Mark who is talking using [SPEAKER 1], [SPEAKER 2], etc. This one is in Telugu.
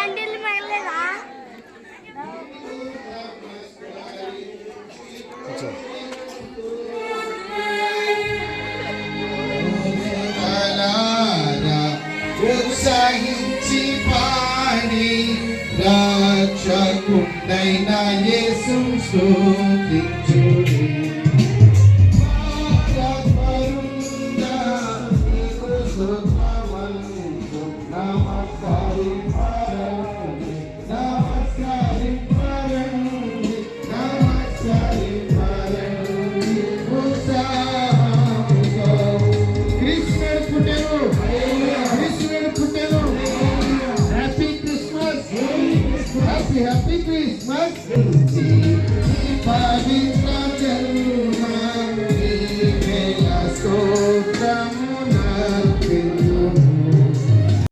[SPEAKER 1] క్యాండిల్ మిగలేదా
[SPEAKER 2] ఉత్సాహించి పాడి రక్షకుండైన యేసు స్తోతించుడి నమస్కారం. happy Christmas.